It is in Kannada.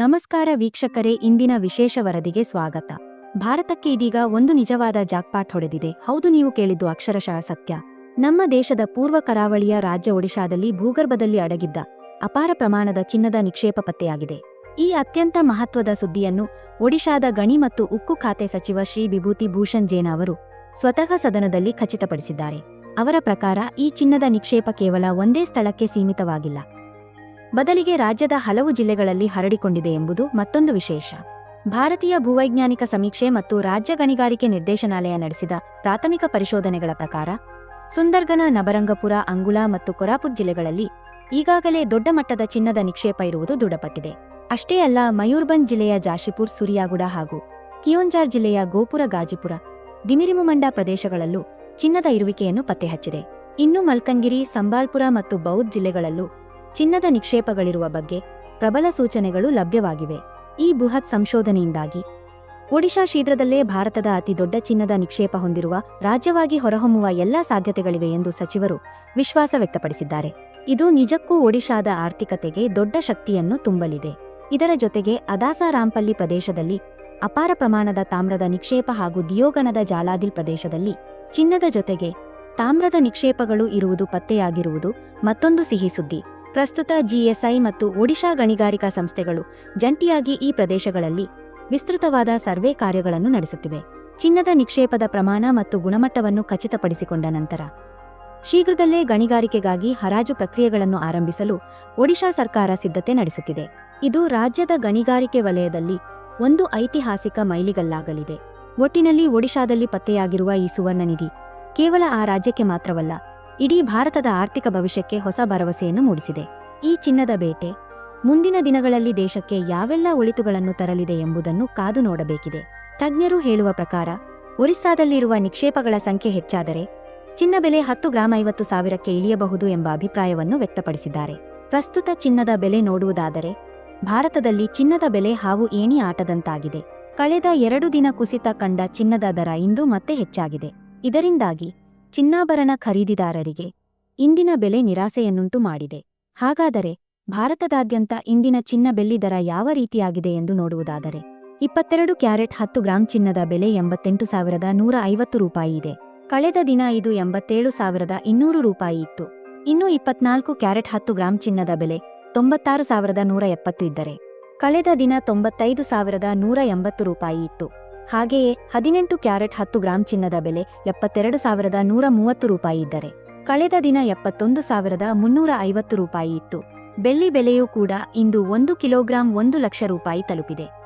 ನಮಸ್ಕಾರ ವೀಕ್ಷಕರೇ, ಇಂದಿನ ವಿಶೇಷ ವರದಿಗೆ ಸ್ವಾಗತ. ಭಾರತಕ್ಕೆ ಇದೀಗ ಒಂದು ನಿಜವಾದ ಜಾಕ್ಪಾಟ್ ಹೊಡೆದಿದೆ. ಹೌದು, ನೀವು ಕೇಳಿದ್ದು ಅಕ್ಷರಶಃ ಸತ್ಯ. ನಮ್ಮ ದೇಶದ ಪೂರ್ವ ಕರಾವಳಿಯ ರಾಜ್ಯ ಒಡಿಶಾದಲ್ಲಿ ಭೂಗರ್ಭದಲ್ಲಿ ಅಡಗಿದ್ದ ಅಪಾರ ಪ್ರಮಾಣದ ಚಿನ್ನದ ನಿಕ್ಷೇಪ ಪತ್ತೆಯಾಗಿದೆ. ಈ ಅತ್ಯಂತ ಮಹತ್ವದ ಸುದ್ದಿಯನ್ನು ಒಡಿಶಾದ ಗಣಿ ಮತ್ತು ಉಕ್ಕು ಖಾತೆ ಸಚಿವ ಶ್ರೀ ವಿಭೂತಿ ಭೂಷಣ್ ಜೇನ್ ಅವರು ಸ್ವತಃ ಸದನದಲ್ಲಿ ಖಚಿತಪಡಿಸಿದ್ದಾರೆ. ಅವರ ಪ್ರಕಾರ ಈ ಚಿನ್ನದ ನಿಕ್ಷೇಪ ಕೇವಲ ಒಂದೇ ಸ್ಥಳಕ್ಕೆ ಸೀಮಿತವಾಗಿಲ್ಲ. ಬದಲಿಗೆ ರಾಜ್ಯದ ಹಲವು ಜಿಲ್ಲೆಗಳಲ್ಲಿ ಹರಡಿಕೊಂಡಿದೆ ಎಂಬುದು ಮತ್ತೊಂದು ವಿಶೇಷ. ಭಾರತೀಯ ಭೂವೈಜ್ಞಾನಿಕ ಸಮೀಕ್ಷೆ ಮತ್ತು ರಾಜ್ಯ ಗಣಿಗಾರಿಕೆ ನಿರ್ದೇಶನಾಲಯ ನಡೆಸಿದ ಪ್ರಾಥಮಿಕ ಪರಿಶೋಧನೆಗಳ ಪ್ರಕಾರ, ಸುಂದರ್ಗನ ನಬರಂಗಪುರ ಅಂಗುಳ ಮತ್ತು ಕೊರಾಪುಟ್ ಜಿಲ್ಲೆಗಳಲ್ಲಿ ಈಗಾಗಲೇ ದೊಡ್ಡ ಮಟ್ಟದ ಚಿನ್ನದ ನಿಕ್ಷೇಪ ಇರುವುದು ದೃಢಪಟ್ಟಿದೆ. ಅಷ್ಟೇ ಅಲ್ಲ ಮಯೂರ್ಬಂಜ್ ಜಿಲ್ಲೆಯ ಜಾಶಿಪುರ್, ಸುರಿಯಾಗುಡ ಹಾಗೂ ಕಿಯೋಂಜಾರ್ ಜಿಲ್ಲೆಯ ಗೋಪುರ, ಗಾಜಿಪುರ ದಿಮಿರಿಮುಮಂಡ ಪ್ರದೇಶಗಳಲ್ಲೂ ಚಿನ್ನದ ಇರುವಿಕೆಯನ್ನು ಪತ್ತೆಹಚ್ಚಿದೆ. ಇನ್ನು ಮಲ್ಕಂಗಿರಿ, ಸಂಬಾಲ್ಪುರ ಮತ್ತು ಬೌದ್ಧ್ ಜಿಲ್ಲೆಗಳಲ್ಲೂ ಚಿನ್ನದ ನಿಕ್ಷೇಪಗಳಿರುವ ಬಗ್ಗೆ ಪ್ರಬಲ ಸೂಚನೆಗಳು ಲಭ್ಯವಾಗಿವೆ. ಈ ಬೃಹತ್ ಸಂಶೋಧನೆಯಿಂದಾಗಿ ಒಡಿಶಾ ಶೀಘ್ರದಲ್ಲೇ ಭಾರತದ ಅತಿ ದೊಡ್ಡ ಚಿನ್ನದ ನಿಕ್ಷೇಪ ಹೊಂದಿರುವ ರಾಜ್ಯವಾಗಿ ಹೊರಹೊಮ್ಮುವ ಎಲ್ಲಾ ಸಾಧ್ಯತೆಗಳಿವೆ ಎಂದು ಸಚಿವರು ವಿಶ್ವಾಸ ವ್ಯಕ್ತಪಡಿಸಿದ್ದಾರೆ. ಇದು ನಿಜಕ್ಕೂ ಒಡಿಶಾದ ಆರ್ಥಿಕತೆಗೆ ದೊಡ್ಡ ಶಕ್ತಿಯನ್ನು ತುಂಬಲಿದೆ. ಇದರ ಜೊತೆಗೆ ಅದಾಸಾರಾಂಪಲ್ಲಿ ಪ್ರದೇಶದಲ್ಲಿ ಅಪಾರ ಪ್ರಮಾಣದ ತಾಮ್ರದ ನಿಕ್ಷೇಪ ಹಾಗೂ ದಿಯೋಗನದ ಜಾಲಾದಿಲ್ ಪ್ರದೇಶದಲ್ಲಿ ಚಿನ್ನದ ಜೊತೆಗೆ ತಾಮ್ರದ ನಿಕ್ಷೇಪಗಳು ಇರುವುದು ಪತ್ತೆಯಾಗಿರುವುದು ಮತ್ತೊಂದು ಸಿಹಿ ಸುದ್ದಿ. ಪ್ರಸ್ತುತ ಜಿಎಸ್ಐ ಮತ್ತು ಒಡಿಶಾ ಗಣಿಗಾರಿಕಾ ಸಂಸ್ಥೆಗಳು ಜಂಟಿಯಾಗಿ ಈ ಪ್ರದೇಶಗಳಲ್ಲಿ ವಿಸ್ತೃತವಾದ ಸರ್ವೆ ಕಾರ್ಯಗಳನ್ನು ನಡೆಸುತ್ತಿವೆ. ಚಿನ್ನದ ನಿಕ್ಷೇಪದ ಪ್ರಮಾಣ ಮತ್ತು ಗುಣಮಟ್ಟವನ್ನು ಖಚಿತಪಡಿಸಿಕೊಂಡ ನಂತರ ಶೀಘ್ರದಲ್ಲೇ ಗಣಿಗಾರಿಕೆಗಾಗಿ ಹರಾಜು ಪ್ರಕ್ರಿಯೆಗಳನ್ನು ಆರಂಭಿಸಲು ಒಡಿಶಾ ಸರ್ಕಾರ ಸಿದ್ಧತೆ ನಡೆಸುತ್ತಿದೆ. ಇದು ರಾಜ್ಯದ ಗಣಿಗಾರಿಕೆ ವಲಯದಲ್ಲಿ ಒಂದು ಐತಿಹಾಸಿಕ ಮೈಲಿಗಲ್ಲಾಗಲಿದೆ. ಒಟ್ಟಿನಲ್ಲಿ ಒಡಿಶಾದಲ್ಲಿ ಪತ್ತೆಯಾಗಿರುವ ಈ ಸುವರ್ಣ ನಿಧಿ ಕೇವಲ ಆ ರಾಜ್ಯಕ್ಕೆ ಮಾತ್ರವಲ್ಲ ಇಡೀ ಭಾರತದ ಆರ್ಥಿಕ ಭವಿಷ್ಯಕ್ಕೆ ಹೊಸ ಭರವಸೆಯನ್ನು ಮೂಡಿಸಿದೆ. ಈ ಚಿನ್ನದ ಬೇಟೆ ಮುಂದಿನ ದಿನಗಳಲ್ಲಿ ದೇಶಕ್ಕೆ ಯಾವೆಲ್ಲ ಒಳಿತುಗಳನ್ನು ತರಲಿದೆ ಎಂಬುದನ್ನು ಕಾದು ನೋಡಬೇಕಿದೆ. ತಜ್ಞರು ಹೇಳುವ ಪ್ರಕಾರ, ಒರಿಸ್ಸಾದಲ್ಲಿರುವ ನಿಕ್ಷೇಪಗಳ ಸಂಖ್ಯೆ ಹೆಚ್ಚಾದರೆ ಚಿನ್ನ ಬೆಲೆ ಹತ್ತು ಗ್ರಾಂ ಐವತ್ತು ಸಾವಿರಕ್ಕೆ ಇಳಿಯಬಹುದು ಎಂಬ ಅಭಿಪ್ರಾಯವನ್ನು ವ್ಯಕ್ತಪಡಿಸಿದ್ದಾರೆ. ಪ್ರಸ್ತುತ ಚಿನ್ನದ ಬೆಲೆ ನೋಡುವುದಾದರೆ, ಭಾರತದಲ್ಲಿ ಚಿನ್ನದ ಬೆಲೆ ಹಾವು ಏಣಿ ಆಟದಂತಾಗಿದೆ. ಕಳೆದ ಎರಡು ದಿನ ಕುಸಿತ ಕಂಡ ಚಿನ್ನದ ದರ ಇಂದು ಮತ್ತೆ ಹೆಚ್ಚಾಗಿದೆ. ಇದರಿಂದಾಗಿ ಚಿನ್ನಾಭರಣ ಖರೀದಿದಾರರಿಗೆ ಇಂದಿನ ಬೆಲೆ ನಿರಾಸೆಯನ್ನುಂಟು ಮಾಡಿದೆ. ಹಾಗಾದರೆ ಭಾರತದಾದ್ಯಂತ ಇಂದಿನ ಚಿನ್ನ ಬೆಳ್ಳಿ ದರ ಯಾವ ರೀತಿಯಾಗಿದೆ ಎಂದು ನೋಡುವುದಾದರೆ, ಇಪ್ಪತ್ತೆರಡು ಕ್ಯಾರೆಟ್ ಹತ್ತು ಗ್ರಾಂ ಚಿನ್ನದ ಬೆಲೆ ಎಂಬತ್ತೆಂಟು ಸಾವಿರದ ನೂರ ಐವತ್ತು ರೂಪಾಯಿ ಇದೆ. ಕಳೆದ ದಿನ ಇದು ಎಂಬತ್ತೇಳು ಸಾವಿರದ ಇನ್ನೂರು ರೂಪಾಯಿ ಇತ್ತು. ಇನ್ನು ಇಪ್ಪತ್ನಾಲ್ಕು ಕ್ಯಾರೆಟ್ ಹತ್ತು ಗ್ರಾಂ ಚಿನ್ನದ ಬೆಲೆ ತೊಂಬತ್ತಾರು ಸಾವಿರದ ನೂರ ಎಪ್ಪತ್ತು ಇದ್ದರೆ, ಕಳೆದ ದಿನ ತೊಂಬತ್ತೈದು ಸಾವಿರದ ನೂರ ಎಂಬತ್ತು ರೂಪಾಯಿ ಇತ್ತು. ಹಾಗೆಯೇ ಹದಿನೆಂಟು ಕ್ಯಾರೆಟ್ ಹತ್ತು ಗ್ರಾಂ ಚಿನ್ನದ ಬೆಲೆ ಎಪ್ಪತ್ತೆರಡು ಸಾವಿರದ ನೂರ ಮೂವತ್ತು ರೂಪಾಯಿ ಇದ್ದರೆ. ಕಳೆದ ದಿನ ಎಪ್ಪತ್ತೊಂದು ಸಾವಿರದ ಮುನ್ನೂರ ಐವತ್ತು ರೂಪಾಯಿ ಇತ್ತು. ಬೆಳ್ಳಿ ಬೆಲೆಯೂ ಕೂಡ ಇಂದು ಒಂದು ಕಿಲೋಗ್ರಾಂ ಒಂದು ಲಕ್ಷ ರೂಪಾಯಿ ತಲುಪಿದೆ.